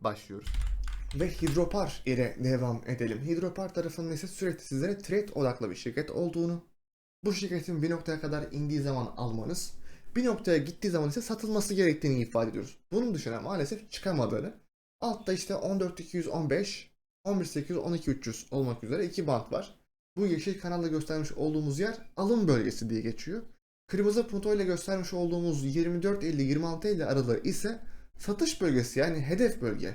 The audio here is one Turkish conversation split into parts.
başlıyoruz. Ve Hidropar ile devam edelim. Hidropar tarafının ise sürekli sizlere trade odaklı bir şirket olduğunu, bu şirketin bir noktaya kadar indiği zaman almanız, bir noktaya gittiği zaman ise satılması gerektiğini ifade ediyoruz. Bunun dışında maalesef çıkamadığını, altta işte 14215, 11800, 12300 olmak üzere iki band var. Bu yeşil kanalda göstermiş olduğumuz yer alım bölgesi diye geçiyor. Kırmızı punto ile göstermiş olduğumuz 24.50-26.50 aralığı ise satış bölgesi yani hedef bölge.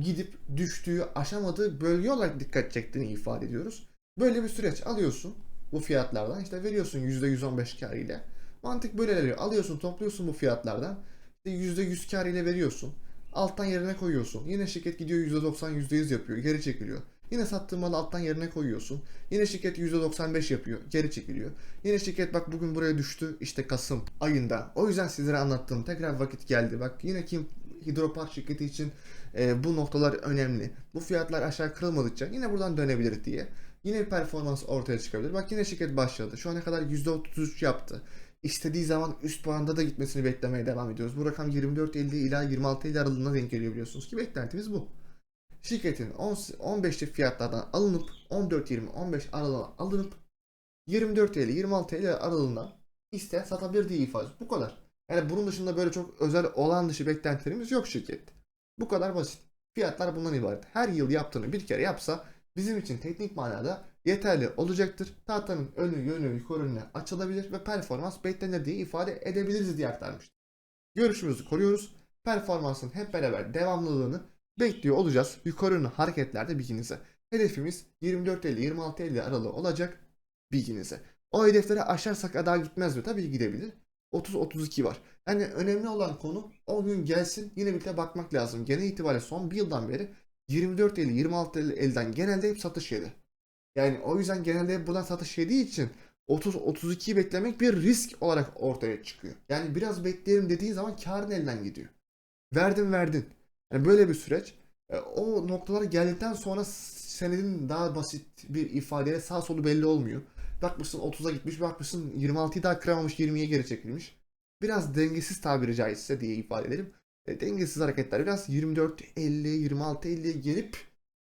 Gidip düştüğü, aşamadığı bölge olarak dikkat çektiğini ifade ediyoruz. Böyle bir süreç alıyorsun bu fiyatlardan işte veriyorsun %115 kar ile. Mantık böyle veriyor. Alıyorsun topluyorsun bu fiyatlardan. İşte %100 kar ile veriyorsun. Alttan yerine koyuyorsun. Yine şirket gidiyor %90 %100 yapıyor. Geri çekiliyor. Yine sattığın malı alttan yerine koyuyorsun. Yine şirket %95 yapıyor. Geri çekiliyor. Yine şirket bak bugün buraya düştü. işte Kasım ayında. O yüzden sizlere anlattım. Tekrar vakit geldi. Bak yine kim Hidropark şirketi için e, bu noktalar önemli. Bu fiyatlar aşağı kırılmadıkça yine buradan dönebilir diye. Yine bir performans ortaya çıkabilir. Bak yine şirket başladı. Şu ana kadar %33 yaptı. İstediği zaman üst puanda da gitmesini beklemeye devam ediyoruz. Bu rakam 24.50 ila 26.50 aralığına denk geliyor biliyorsunuz ki beklentimiz bu. Şirketin 15'lik fiyatlardan alınıp 14.20-15 aralığına alınıp 24.50 26.50 aralığında iste satabilir diye ifade. Bu kadar. Yani bunun dışında böyle çok özel olan dışı beklentilerimiz yok şirkette. Bu kadar basit. Fiyatlar bundan ibaret. Her yıl yaptığını bir kere yapsa bizim için teknik manada yeterli olacaktır. Tahtanın önü yönü yukarı önüne açılabilir ve performans beklenir diye ifade edebiliriz diye aktarmıştır. Görüşümüzü koruyoruz. Performansın hep beraber devamlılığını bekliyor olacağız. Yukarı yönlü hareketlerde bilginize. Hedefimiz 24.50-26.50 aralığı olacak bilginize. O hedefleri aşarsak daha gitmez mi? Tabii gidebilir. 30-32 var. Yani önemli olan konu o gün gelsin yine birlikte bakmak lazım. Genel itibariyle son bir yıldan beri 24 50 26 elden genelde hep satış yedi. Yani o yüzden genelde hep buradan satış yediği için 30-32'yi beklemek bir risk olarak ortaya çıkıyor. Yani biraz bekleyelim dediğin zaman karın elden gidiyor. Verdin verdin. Yani böyle bir süreç. E, O noktalara geldikten sonra senedin daha basit bir ifadeyle sağ solu belli olmuyor. Bakmışsın 30'a gitmiş, bakmışsın 26'yı daha kıramamış, 20'ye geri çekilmiş. Biraz dengesiz tabiri caizse diye ifade edelim. E, dengesiz hareketler biraz 24, 50, 26, 50'ye gelip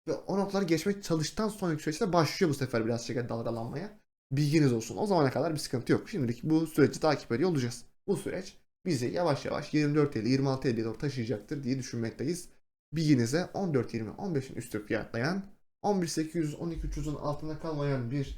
ve o noktaları geçmeye çalıştıktan sonraki süreçte başlıyor bu sefer biraz şekilde dalgalanmaya. Bilginiz olsun. O zamana kadar bir sıkıntı yok. Şimdilik bu süreci takip ediyor olacağız. Bu süreç bizi yavaş yavaş 24 50, 26 50'ye doğru taşıyacaktır diye düşünmekteyiz. Bilginize 14 20 15'in üstü fiyatlayan 11 800 12 300'ün altında kalmayan bir